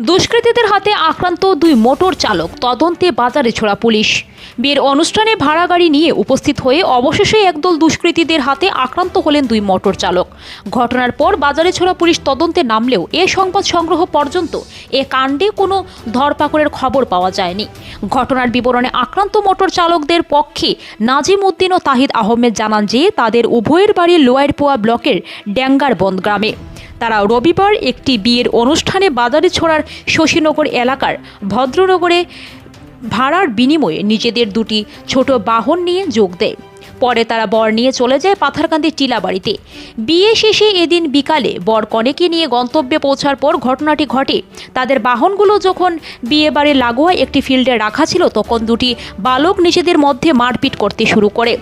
দুষ্কৃতীদের হাতে আক্রান্ত দুই মোটর চালক তদন্তে বাজারে ছোড়া পুলিশ। বিয়ের অনুষ্ঠানে ভাড়া গাড়ি নিয়ে উপস্থিত হয়ে অবশেষে একদল দুষ্কৃতীদের হাতে আক্রান্ত হলেন দুই মোটর চালক। ঘটনার পর বাজারে ছোড়া পুলিশ তদন্তে নামলেও এ সংবাদ সংগ্রহ পর্যন্ত এ কাণ্ডে কোনো ধরপাকড়ের খবর পাওয়া যায়নি। ঘটনার বিবরণে আক্রান্ত মোটর চালকদের পক্ষে নাজিম উদ্দিন ও তাহিদ আহমেদ জানান যে তাদের উভয়ের বাড়ি লোয়ারপোয়া ব্লকের ড্যাঙ্গারবন্দ গ্রামে। তারা রবিবার একটি বিয়ের অনুষ্ঠানে বাজারে ছোড়ার শশীনগর এলাকার ভদ্রনগরে ভাড়ার বিনিময়ে নিজেদের দুটি ছোট বাহন নিয়ে যোগ দেয়। পরে তারা বর নিয়ে চলে যায় পাথারকান্দির টিলাবাড়িতে। বিয়ে শেষে এদিন বিকালে বর কনেকে নিয়ে গন্তব্যে পৌঁছার পর ঘটনাটি ঘটে। তাদের বাহনগুলো যখন বিয়ে বাড়ির লাগোয়া একটি ফিল্ডে রাখা ছিল, তখন দুটি বালক নিজেদের মধ্যে মারপিট করতে শুরু করে।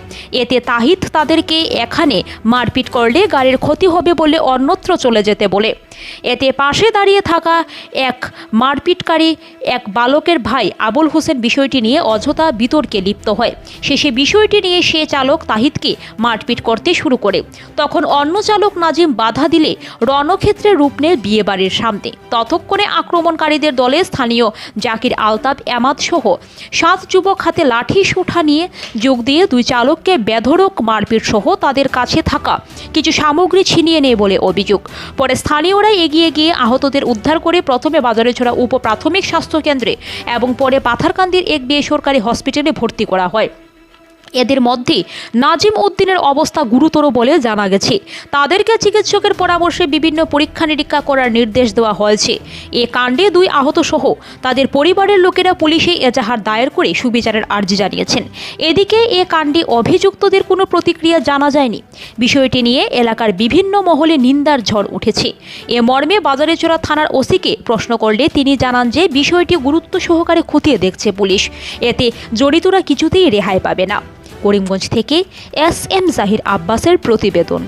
এতে তাহিদ তাদেরকে এখানে মারপিট করলে গাড়ির ক্ষতি হবে বলে অন্যত্র চলে যেতে বলে। এতে পাশে দাঁড়িয়ে থাকা এক মারপিটকারী, এক বালকের ভাই আবুল হোসেন বিষয়টি নিয়ে অযথা বিতর্কে লিপ্ত হয়। শেষে বিষয়টি নিয়ে সে চালক তাহিদকে মারপিট করতে শুরু করে। তখন অন্য চালক নাজিম বাধা দিলে রণক্ষেত্রে রূপ নেয় বিয়েবাড়ির সামনে। ততক্ষণে আক্রমণকারীদের দলে স্থানীয় জাকির আলতাব এমাদ সহ সাত যুবক হাতে লাঠি সুঠা নিয়ে যোগ দিয়ে দুই চালককে বেধড়ক মারপিট সহ তাদের কাছে থাকা কিছু সামগ্রী ছিনিয়ে নেয় বলে অভিযোগ। পরে স্থানীয়রা এগিয়ে গিয়ে আহতদের উদ্ধার করে প্রথমে বাজারে ছড়া উপ প্রাথমিক স্বাস্থ্যকেন্দ্রে এবং পরে পাথারকান্দির এক বেসরকারি হসপিটালে ভর্তি করা হয়। এদের মধ্যে নাজিম উদ্দিনের অবস্থা গুরুতর বলে জানা গেছে। তাদেরকে চিকিৎসকের পরামর্শে বিভিন্ন পরীক্ষা নিরীক্ষা করার নির্দেশ দেওয়া হয়েছে। এ কাণ্ডে দুই আহত সহ তাদের পরিবারের লোকেরা পুলিশে এজাহার দায়ের করে সুবিচারের আর্জি জানিয়েছেন। এদিকে এ কাণ্ডে অভিযুক্তদের কোনো প্রতিক্রিয়া জানা যায়নি। বিষয়টি নিয়ে এলাকার বিভিন্ন মহলে নিন্দার ঝড় উঠেছে। এ মর্মে বাজারেচোরা থানার ওসিকে প্রশ্ন করলে তিনি জানান যে বিষয়টি গুরুত্ব সহকারে খতিয়ে দেখছে পুলিশ। এতে জড়িতরা কিছুতেই রেহাই পাবে না। করিমগঞ্জ থেকে এস এম জাহির আব্বাসের প্রতিবেদন।